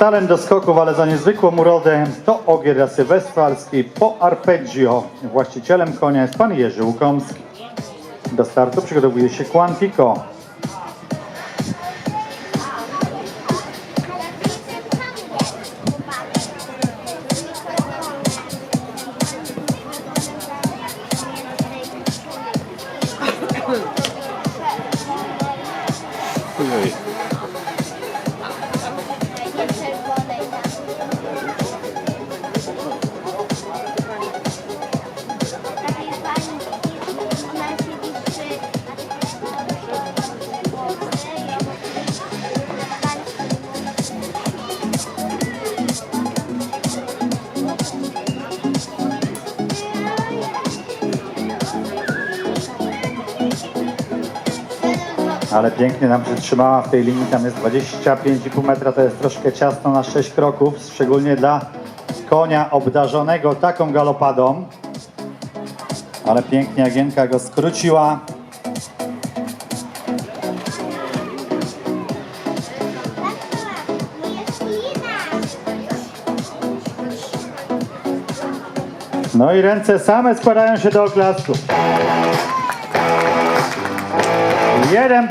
talent do skoków, ale za niezwykłą urodę to ogier rasy po arpeggio. Właścicielem konia jest pan Jerzy Łukomski. Do startu przygotowuje się Quantico. Ojej. Ale pięknie nam przytrzymała w tej linii, tam jest 25,5 metra, to jest troszkę ciasno na 6 kroków, szczególnie dla konia obdarzonego taką galopadą. Ale pięknie Agienka go skróciła. No i ręce same składają się do oklasku. Jeden punkt.